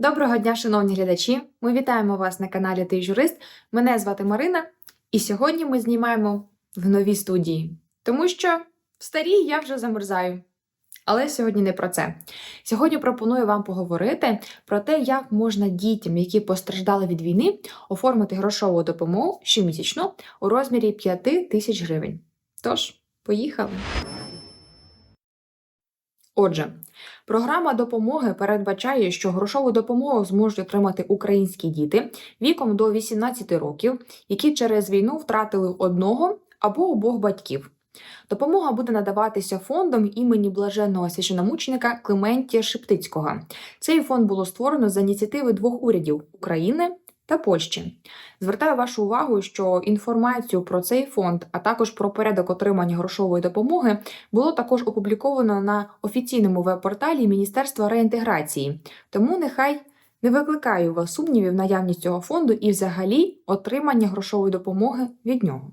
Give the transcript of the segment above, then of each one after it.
Доброго дня, шановні глядачі! Ми вітаємо вас на каналі Ти Журист. Мене звати Марина, і сьогодні ми знімаємо в новій студії, тому що в старій я вже замерзаю. Але сьогодні не про це. Сьогодні пропоную вам поговорити про те, як можна дітям, які постраждали від війни, оформити грошову допомогу щомісячно у розмірі 5 тисяч гривень. Тож, поїхали! Отже, програма допомоги передбачає, що грошову допомогу зможуть отримати українські діти віком до 18 років, які через війну втратили одного або обох батьків. Допомога буде надаватися фондом імені блаженного священомученика Клементія Шептицького. Цей фонд було створено за ініціативи двох урядів України та Польщі. Звертаю вашу увагу, що інформацію про цей фонд, а також про порядок отримання грошової допомоги, було також опубліковано на офіційному веб-порталі Міністерства реінтеграції. Тому нехай не викликаю вас сумнівів наявність цього фонду і взагалі отримання грошової допомоги від нього.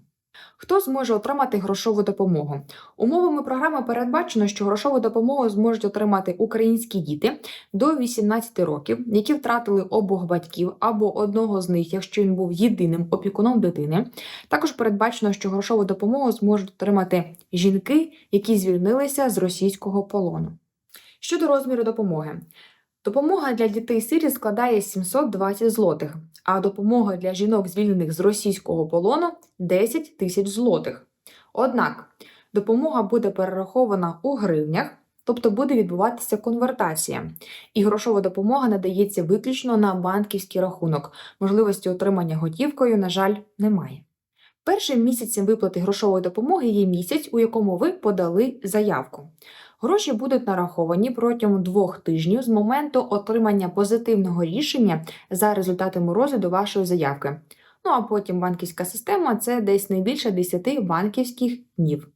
Хто зможе отримати грошову допомогу? Умовами програми передбачено, що грошову допомогу зможуть отримати українські діти до 18 років, які втратили обох батьків або одного з них, якщо він був єдиним опікуном дитини. Також передбачено, що грошову допомогу зможуть отримати жінки, які звільнилися з російського полону. Щодо розміру допомоги. Допомога для дітей сирі складає 720 злотих, а допомога для жінок, звільнених з російського полону 10 тисяч злотих. Однак допомога буде перерахована у гривнях, тобто буде відбуватися конвертація, і грошова допомога надається виключно на банківський рахунок. Можливості отримання готівкою, на жаль, немає. Першим місяцем виплати грошової допомоги є місяць, у якому ви подали заявку. Гроші будуть нараховані протягом двох тижнів з моменту отримання позитивного рішення за результатами розгляду вашої заявки. Ну а потім банківська система це десь не більше 10 банківських днів.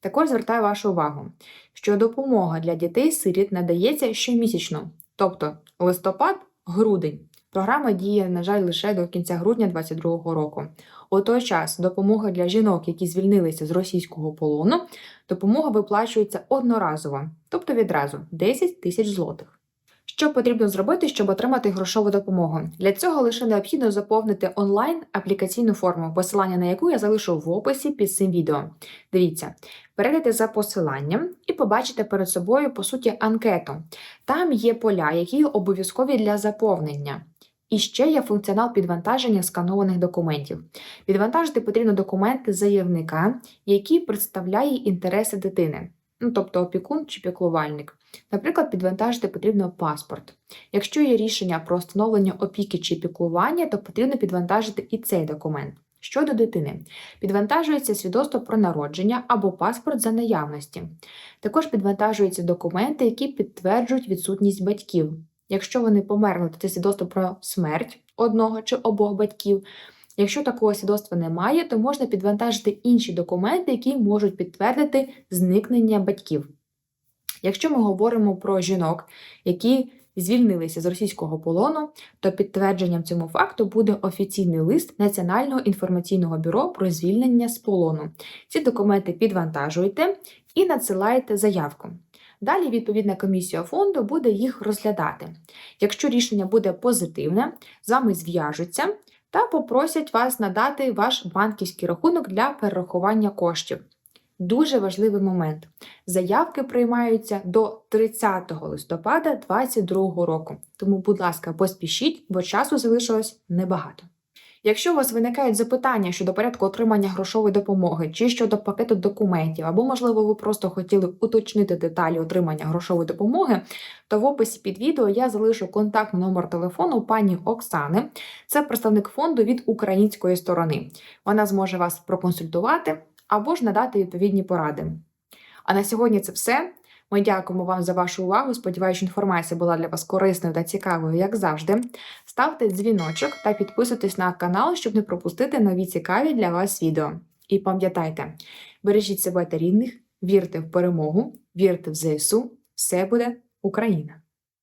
Також звертаю вашу увагу, що допомога для дітей-сиріт надається щомісячно, тобто листопад-грудень. Програма діє, на жаль, лише до кінця грудня 2022 року. У той час допомога для жінок, які звільнилися з російського полону, допомога виплачується одноразово, тобто відразу 10 тисяч злотих. Що потрібно зробити, щоб отримати грошову допомогу? Для цього лише необхідно заповнити онлайн аплікаційну форму, посилання на яку я залишу в описі під цим відео. Дивіться, перейдете за посиланням і побачите перед собою, по суті, анкету. Там є поля, які обов'язкові для заповнення. І ще є функціонал підвантаження сканованих документів. Підвантажити потрібно документи заявника, який представляє інтереси дитини, ну тобто опікун чи піклувальник. Наприклад, підвантажити потрібно паспорт. Якщо є рішення про встановлення опіки чи піклування, то потрібно підвантажити і цей документ. Щодо дитини, підвантажується свідоцтво про народження або паспорт за наявності. Також підвантажуються документи, які підтверджують відсутність батьків. Якщо вони померли, то це свідоцтво про смерть одного чи обох батьків. Якщо такого свідоцтва немає, то можна підвантажити інші документи, які можуть підтвердити зникнення батьків. Якщо ми говоримо про жінок, які звільнилися з російського полону, то підтвердженням цьому факту буде офіційний лист Національного інформаційного бюро про звільнення з полону. Ці документи підвантажуєте і надсилаєте заявку. Далі відповідна комісія фонду буде їх розглядати. Якщо рішення буде позитивне, з вами зв'яжуться та попросять вас надати ваш банківський рахунок для перерахування коштів. Дуже важливий момент. Заявки приймаються до 30 листопада 2022 року. Тому, будь ласка, поспішіть, бо часу залишилось небагато. Якщо у вас виникають запитання щодо порядку отримання грошової допомоги чи щодо пакету документів, або, можливо, ви просто хотіли уточнити деталі отримання грошової допомоги, то в описі під відео я залишу контактний номер телефону пані Оксани. Це представник фонду від української сторони. Вона зможе вас проконсультувати або ж надати відповідні поради. А на сьогодні це все. Ми дякуємо вам за вашу увагу. Сподіваюся, інформація була для вас корисною та цікавою, як завжди. Ставте дзвіночок та підписуйтесь на канал, щоб не пропустити нові цікаві для вас відео. І пам'ятайте, бережіть себе та рідних, вірте в перемогу, вірте в ЗСУ, все буде Україна!